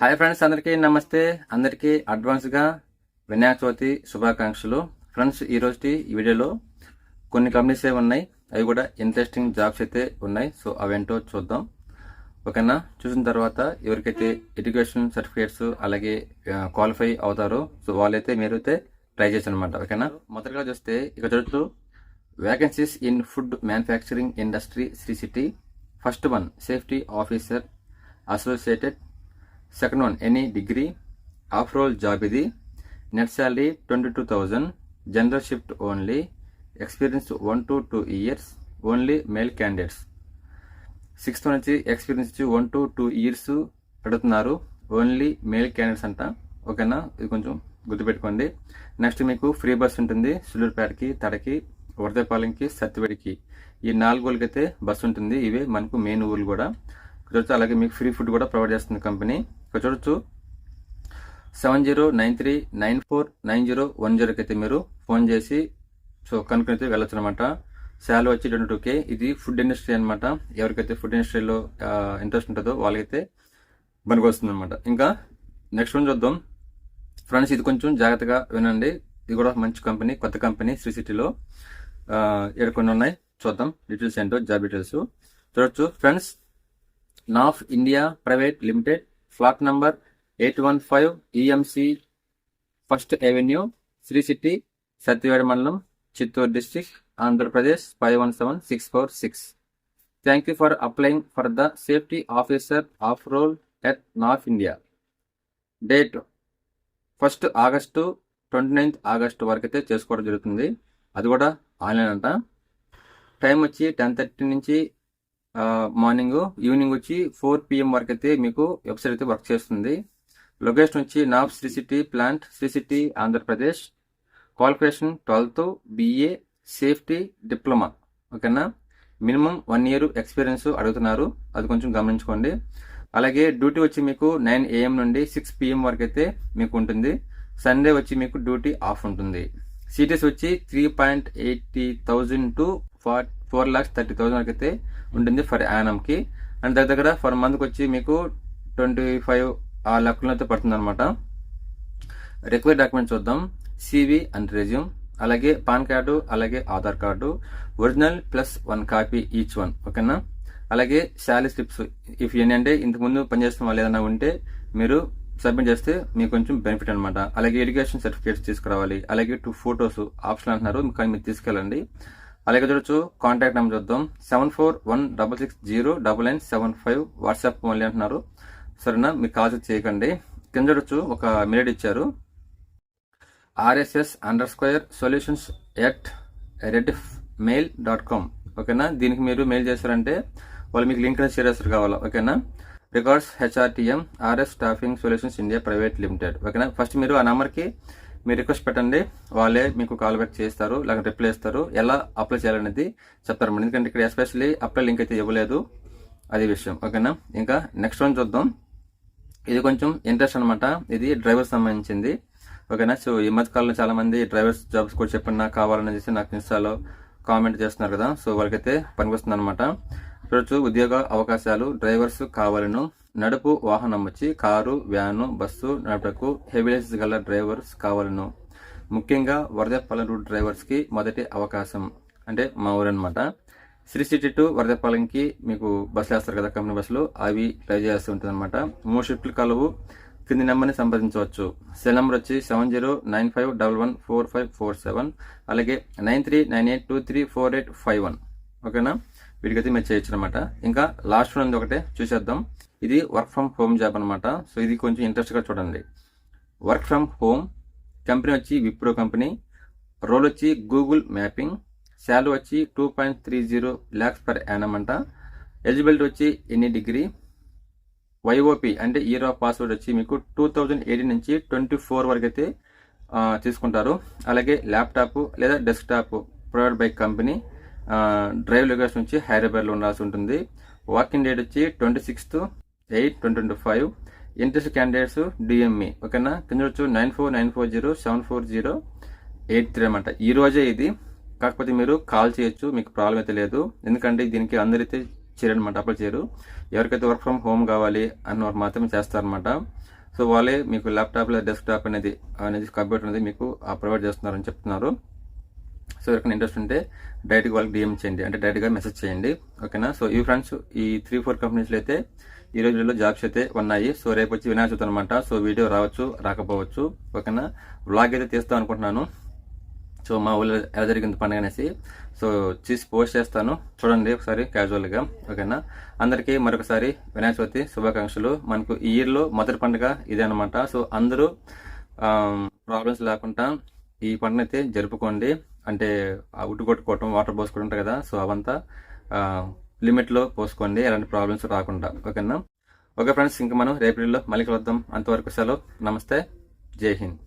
Hi friends అందరికీ నమస్తే. అందరికీ అడ్వాన్స్గా వినాయక చవితి శుభాకాంక్షలు. ఫ్రెండ్స్ ఈ రోజు ఈ వీడియోలో కొన్ని కంపెనీస్ ఏ ఉన్నాయి అవి కూడా ఇంట్రెస్టింగ్ జాబ్స్ అయితే ఉన్నాయి. సో అవేంటో చూద్దాం. ఓకేనా? చూసిన తర్వాత ఎవరికైతే ఎడ్యుకేషన్ సర్టిఫికేట్స్ అలాగే క్వాలిఫై అవుతారో సో వాళ్ళైతే మీరైతే ట్రై చేసి అనమాట ఓకేనా? మొదటగా చూస్తే ఇక్కడ చూడొచ్చు. Vacancies in food manufacturing industry Sri City first one safety officer associated second one any degree off roll job ఇది. Net salary twenty two thousand general shift only experience one to two years only male candidates sixth నుంచి experience వచ్చి one to two years పెడుతున్నారు only male candidates అంట. ఓకేనా? ఇది కొంచెం గుర్తుపెట్టుకోండి. Next మీకు ఫ్రీ బస్ ఉంటుంది సులూరుపేటకి తడకి వరదపాలెంకి సత్తివేడికి ఈ నాలుగు ఊళ్ళకైతే అయితే బస్సు ఉంటుంది ఇవే మనకు మెయిన్ ఊళ్ళు కూడా. అలాగే మీకు ఫ్రీ ఫుడ్ కూడా ప్రొవైడ్ చేస్తుంది కంపెనీ ఇక్కడ చూడొచ్చు seven zero nine three nine four nine zero one జీరోకి అయితే మీరు ఫోన్ చేసి సో కనుక్కొని అయితే వెళ్ళొచ్చు అనమాట శాలరీ వచ్చి ట్వంటీ టూ కే. ఇది ఫుడ్ ఇండస్ట్రీ అనమాట. ఎవరికైతే ఫుడ్ ఇండస్ట్రీలో ఇంట్రెస్ట్ ఉంటుందో వాళ్ళకైతే పనికి వస్తుంది అనమాట ఇంకా నెక్స్ట్ వన్ చూద్దాం. ఫ్రెండ్స్ ఇది కొంచెం జాగ్రత్తగా వినండి. ఇది కూడా మంచి కంపెనీ కొత్త కంపెనీ శ్రీ సిటీలో. ఇక్కడ కొన్ని ఉన్నాయి. చూద్దాం. డీటెయిల్స్ ఏంటో జాబ్ డీటెయిల్స్. చూడొచ్చు. Friends నాఫ్ India private limited flat number eight one five EMC first avenue Sri City Satyavedu మండలం Chittoor district Andhra Pradesh five one seven six four six thank you for applying for the safety officer off roll at నాఫ్ India date first August twenty ninth August వరకు అయితే చేసుకోవడం జరుగుతుంది. అది కూడా online అంట. Time వచ్చి ten thirty నుంచి morning evening వచ్చి ఫోర్ పిఎం వరకు అయితే మీకు వెబ్సైట్ అయితే వర్క్ చేస్తుంది. లొకేషన్ వచ్చి నాఫ్ Sri City plant Sri City Andhra Pradesh. Qualification twelfth BA safety diploma. ఓకేనా? మినిమం వన్ ఇయర్ ఎక్స్పీరియన్స్ అడుగుతున్నారు. అది కొంచెం గమనించుకోండి. అలాగే డ్యూటీ వచ్చి మీకు నైన్ ఏఎం నుండి సిక్స్ పిఎం వరకు అయితే మీకు ఉంటుంది. సండే వచ్చి మీకు డ్యూటీ ఆఫ్ ఉంటుంది. సిటీస్ వచ్చి three point eighty thousand to four four lakhs thirty thousand వరకు అయితే ఉంటుంది ఫర్ యానమ్కి. అండ్ దగ్గర దగ్గర ఫర్ మంత్కి వచ్చి మీకు ట్వంటీ ఫైవ్ ఆ లెక్కలు అయితే పడుతుంది అనమాట రిక్వైర్ డాక్యుమెంట్స్ చూద్దాం. CV and resume. అలాగే పాన్ కార్డు అలాగే Aadhaar card. Original plus one copy each one ఓకేనా? అలాగే శాలరీ స్లిప్స్ ఇఫ్ ఏంటంటే ఇంతకుముందు పనిచేస్తున్న వాళ్ళు ఏదైనా ఉంటే మీరు సబ్మిట్ చేస్తే మీకు కొంచెం బెనిఫిట్ అనమాట అలాగే ఎడ్యుకేషన్ సర్టిఫికేట్స్ తీసుకురావాలి. అలాగే టూ ఫోటోస్ ఆప్షన్ అంటున్నారు. కానీ మీరు తీసుకెళ్ళండి. అలాగే చూడొచ్చు కాంటాక్ట్ నెంబర్ చూద్దాం. Seven four one double six zero double nine seven five WhatsApp మళ్ళీ అంటున్నారు. సరేనా? మీకు కాల్ చేయకండి. కింద చూడొచ్చు ఒక మెయిల్ ఇచ్చారు. RSS under square solutions at red mail dot com ఓకేనా? దీనికి మీరు మెయిల్ చేశారంటే వాళ్ళు మీకు లింక్ షేర్ చేస్తారు కావాలా? ఓకేనా? Records HRTM RS staffing solutions India private limited ఓకేనా? ఫస్ట్ మీరు ఆ నెంబర్కి మీరు రిక్వెస్ట్ పెట్టండి. వాళ్ళే మీకు కాల్ బ్యాక్ చేస్తారు లేకపోతే రిప్లై ఇస్తారు ఎలా అప్లై చేయాలనేది చెప్తారు ఎందుకంటే ఇక్కడ ఎస్పెషల్లీ అప్లై లింక్ అయితే ఇవ్వలేదు. అది విషయం. ఓకేనా ఇంకా నెక్స్ట్ వన్ చూద్దాం. ఇది కొంచెం ఇంట్రెస్ట్ అనమాట ఇది డ్రైవర్ సంబంధించింది. ఓకేనా సో ఈ మధ్య కాలంలో చాలా మంది డ్రైవర్స్ జాబ్స్ కూడా చెప్పినా కావాలని చెప్పి నాకు ఇన్స్టాలో కామెంట్ చేస్తున్నారు కదా. సో వాళ్ళకైతే పనికొస్తుంది అనమాట చూడొచ్చు ఉద్యోగ అవకాశాలు డ్రైవర్స్ కావాలను నడుపు వాహనం వచ్చి కారు వ్యాను బస్సు నడుపుటకు హెవీ గల డ్రైవర్స్ కావాలను. ముఖ్యంగా వరదపాలెం రూట్ డ్రైవర్స్కి మొదటి అవకాశం అంటే మా ఊరు అనమాట శ్రీ సిటీ టు వరదపాలెంకి మీకు బస్సులు వేస్తారు కదా కంపెనీ బస్సులు అవి ట్రై చేస్తూ ఉంటుంది అనమాట మూడు షిఫ్ట్లు కలవు కింది నెంబర్ని సంప్రదించవచ్చు. సెల్ నెంబర్ వచ్చి seven zero nine five double one four five four seven అలాగే nine three nine eight two three four eight five one. ఓకేనా? వీటికైతే మేము చేయొచ్చు అనమాట ఇంకా లాస్ట్ వన్ ఒకటే చూసేద్దాం. ఇది వర్క్ ఫ్రమ్ హోమ్ జాబ్ అనమాట. సో ఇది కొంచెం ఇంట్రెస్ట్గా చూడండి. వర్క్ ఫ్రమ్ హోమ్ కంపెనీ వచ్చి విప్రో కంపెనీ రోల్ వచ్చి గూగుల్ మ్యాపింగ్ శాలరీ వచ్చి two point three zero lakhs per annum అంట. ఎలిజిబిలిటీ వచ్చి ఎన్ని డిగ్రీ? వైఓపి అంటే ఇయర్ ఆఫ్ పాస్వర్డ్ వచ్చి మీకు టూ థౌజండ్ ఎయిటీన్ నుంచి ట్వంటీ ఫోర్ వరకు అయితే తీసుకుంటారు. అలాగే ల్యాప్టాప్ లేదా desktop provide by company drive location వచ్చి హైదరాబాద్లో ఉండాల్సి ఉంటుంది. వాకింగ్ డేట్ వచ్చి twenty sixth eight twenty twenty five interest candidates DME ఓకేనా? కింద వచ్చు nine four nine four zero seven four zero eight three అనమాట ఈ రోజే ఇది. కాకపోతే మీరు కాల్ చేయొచ్చు మీకు ప్రాబ్లం అయితే లేదు. ఎందుకంటే దీనికి అందరైతే చేయరనమాట అప్లై చేయరు. ఎవరికైతే వర్క్ ఫ్రమ్ హోమ్ కావాలి అన్నవారు మాత్రమే చేస్తారనమాట సో వాళ్ళే మీకు ల్యాప్టాప్ లేదా డెస్క్టాప్ అనేది అనేది కంప్యూటర్ అనేది మీకు ప్రొవైడ్ చేస్తున్నారని చెప్తున్నారు. సో ఎవరికైనా ఇంట్రెస్ట్ ఉంటే డైరెక్ట్గా వాళ్ళకి డిఎం చేయండి. అంటే డైరెక్ట్గా మెసేజ్ చేయండి. ఓకేనా సో ఈ ఫ్రెండ్స్ ఈ త్రీ ఫోర్ కంపెనీస్లో అయితే ఈ రోజుల్లో జాబ్స్ అయితే ఉన్నాయి. సో రేపు వచ్చి వినాయక చవితి అనమాట సో వీడియో రావచ్చు రాకపోవచ్చు. ఓకేనా వ్లాగ్ అయితే తీస్తాం అనుకుంటున్నాను. సో మా ఊళ్ళో ఎలా జరిగింది పండుగ అనేసి. సో చేసి పోస్ట్ చేస్తాను. చూడండి ఒకసారి క్యాజువల్గా ఓకేనా అందరికీ మరొకసారి వినాయక చవితి శుభాకాంక్షలు. మనకు ఈ ఇయర్లో మొదటి పండుగ ఇదే అనమాట సో అందరూ ప్రాబ్లమ్స్ లేకుండా ఈ పండుగ అయితే జరుపుకోండి. అంటే ఆ ఉట్టు కొట్టుకోవటం వాటర్ పోసుకోవడం ఉంటుంది కదా సో అవంతా లిమిట్లో పోసుకోండి ఎలాంటి ప్రాబ్లమ్స్ రాకుండా ఓకేనా? ఓకే ఫ్రెండ్స్ ఇంకా మనం రేపు మళ్ళీ కలుద్దాం. అంతవరకు సెలవు. నమస్తే. జై హింద్.